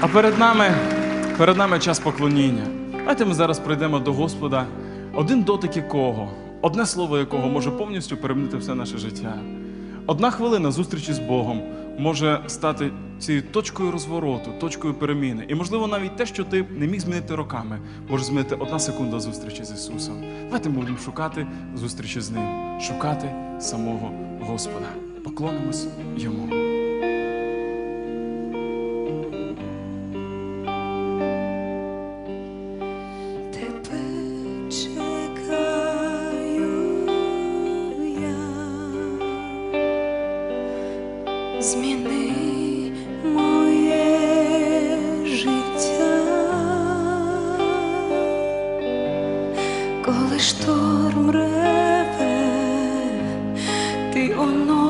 А перед нами, перед нами час поклоніння. Давайте ми зараз прийдемо до Господа, один дотик якого, одне слово якого може повністю перемінити все наше життя. Одна хвилина зустрічі з Богом може стати цією точкою розвороту, точкою переміни. І, можливо, навіть те, що ти не міг змінити роками, може змінити одна секунда зустрічі з Ісусом. Давайте ми будемо шукати зустрічі з Ним, шукати самого Господа. Поклонимось Йому. Ти оновлюєш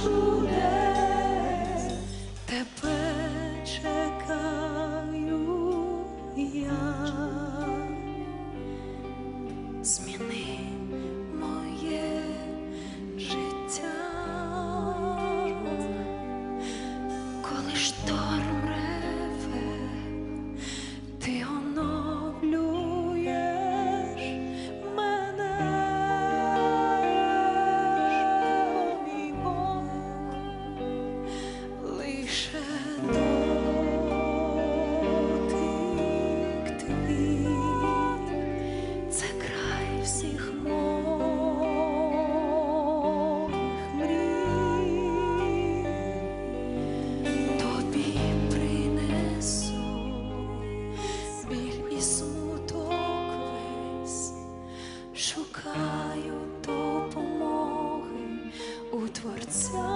much. шукаю допомоги у творця.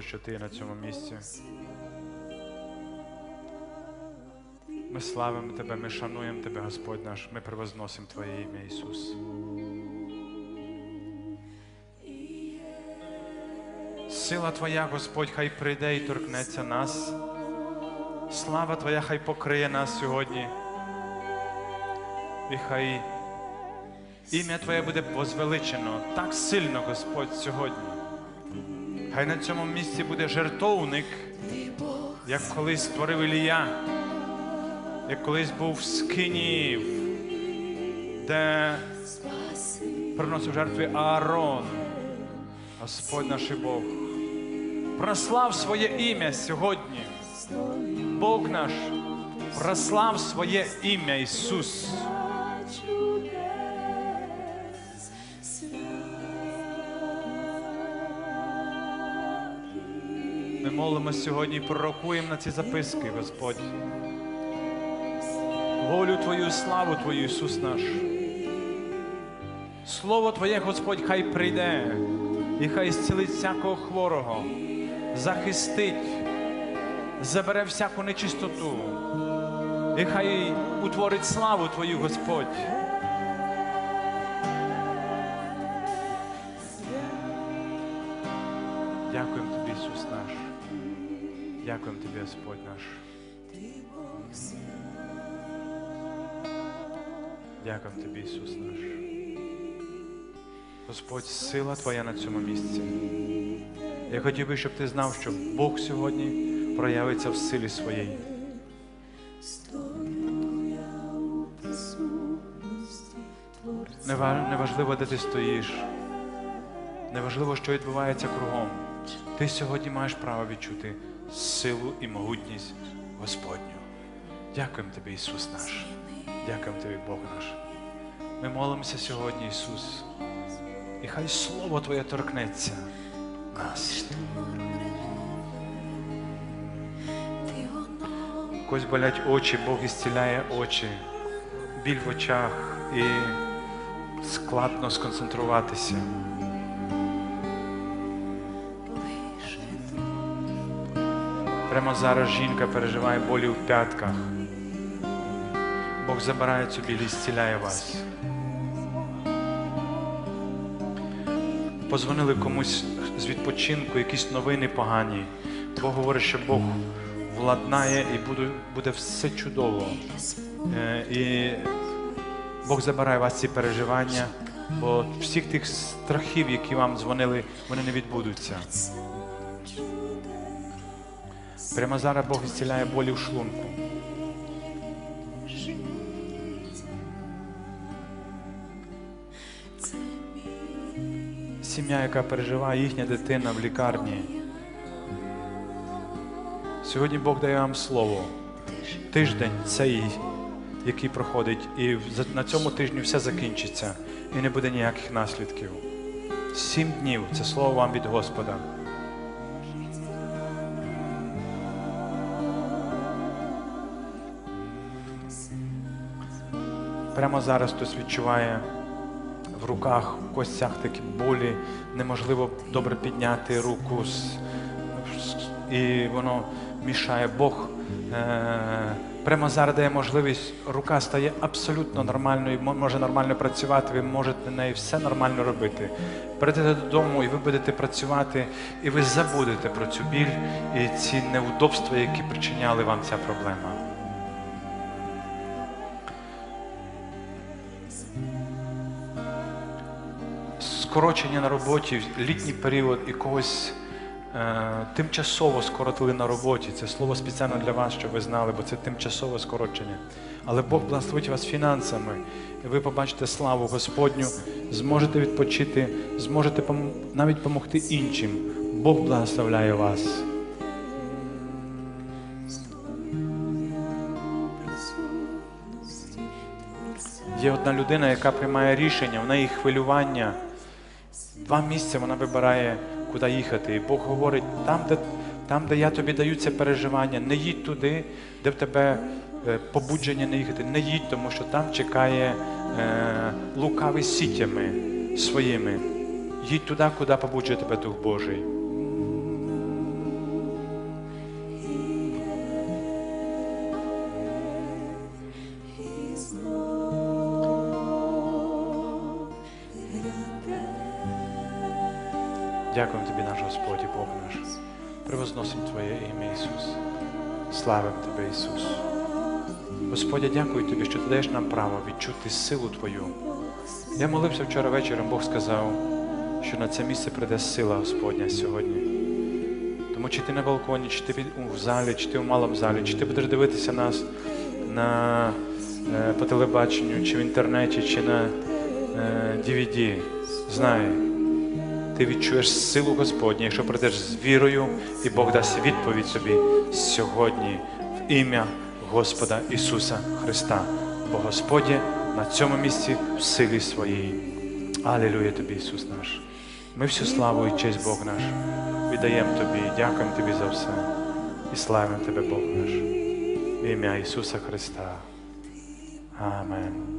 Господь, що Ти на цьому місці. Ми славимо Тебе, ми шануємо Тебе, Господь наш, ми превозносимо Твоє ім'я, Ісус. Сила Твоя, Господь, хай прийде і торкнеться нас. Слава Твоя, хай покриє нас сьогодні. І хай ім'я Твоє буде возвеличено так сильно, Господь, сьогодні. Хай на цьому місці буде жертовник, як колись створив Ілія, як колись був в Скиніїв, де приносив жертви Аарон, Господь наш Бог. Прослав своє ім'я сьогодні. Бог наш, прослав своє ім'я Ісус. Ми молимося сьогодні і пророкуємо на ці записки, Господь. Волю Твою, славу Твою, Ісус наш. Слово Твоє, Господь, хай прийде і хай зцілить всякого хворого, захистить, забере всяку нечистоту. І хай утворить славу Твою, Господь. Дякуємо Тобі, Ісус наш. Дякуємо Тобі, Господь наш. Дякуємо Тобі, Ісус наш. Господь, сила Твоя на цьому місці. Я хотів би, щоб ти знав, що Бог сьогодні проявиться в силі. Нева- Неважливо, де ти стоїш. Неважливо, що відбувається кругом. Ти сьогодні маєш право відчути силу і могутність Господню. Дякуємо тобі, Ісус наш. Дякуємо тобі, Бог наш. Ми молимося сьогодні, Ісус. І хай Слово Твоє торкнеться нас. Когось болять очі, Бог ісціляє очі, біль в очах і складно сконцентруватися. Прямо зараз жінка переживає болі в п'ятках. Бог забирає цю біль і зціляє вас. Позвонили комусь з відпочинку, якісь новини погані. Бог говорить, що Бог владнає і буде, буде все чудово. Е, І Бог забирає вас ці переживання Бо всіх тих страхів, які вам дзвонили, вони не відбудуться. Прямо зараз Бог зціляє болі в шлунку. Сім'я, яка переживає їхня дитина в лікарні. Сьогодні Бог дає вам слово. Тиждень цей, який проходить, і на цьому тижні все закінчиться, і не буде ніяких наслідків. Сім днів це слово вам від Господа. Прямо зараз хтось відчуває в руках, в костях такі болі, неможливо добре підняти руку, і воно мішає. Бог е- прямо зараз дає можливість, рука стає абсолютно нормальною, мо- може нормально працювати, ви можете на неї все нормально робити. Прийдете додому і ви будете працювати, і ви забудете про цю біль і ці неудобства, які причиняли вам ця проблема. Скорочення на роботі, в літній період і когось е, тимчасово скоротили на роботі. Це слово спеціально для вас, щоб ви знали, бо це тимчасове скорочення. Але Бог благословить вас фінансами, і ви побачите славу Господню, зможете відпочити, зможете пом- навіть допомогти іншим. Бог благословляє вас. Є одна людина, яка приймає рішення, в неї хвилювання. Два місця вона вибирає, куди їхати. І Бог говорить, там, де, там, де я тобі даю це переживання, не їдь туди, де в тебе е, побудження не їхати. Не їдь, тому що там чекає е, лукавий сітями своїми. Їдь туди, куди побуджує тебе Дух Божий. Дякуємо тобі, наш Господь і Бог наш. Превозносимо Твоє ім'я, Ісус. Славимо Тебе, Ісус. Господь, я дякую Тобі, що ти даєш нам право відчути силу Твою. Я молився вчора вечором, Бог сказав, що на це місце прийде сила Господня сьогодні. Тому чи ти на балконі, чи ти в залі, чи ти в малому залі, чи ти будеш дивитися нас на, е, по телебаченню, чи в інтернеті, чи на е, DVD, знай, ти відчуєш силу Господню, якщо прийдеш з вірою, і Бог дасть відповідь собі сьогодні в ім'я Господа Ісуса Христа. Бо Господь на цьому місці в силі своїй. Алілуя тобі, Ісус наш. Ми всю славу і честь Бог наш віддаємо Тобі, дякуємо Тобі за все. І славимо Тебе, Бог наш. В ім'я Ісуса Христа. Амен.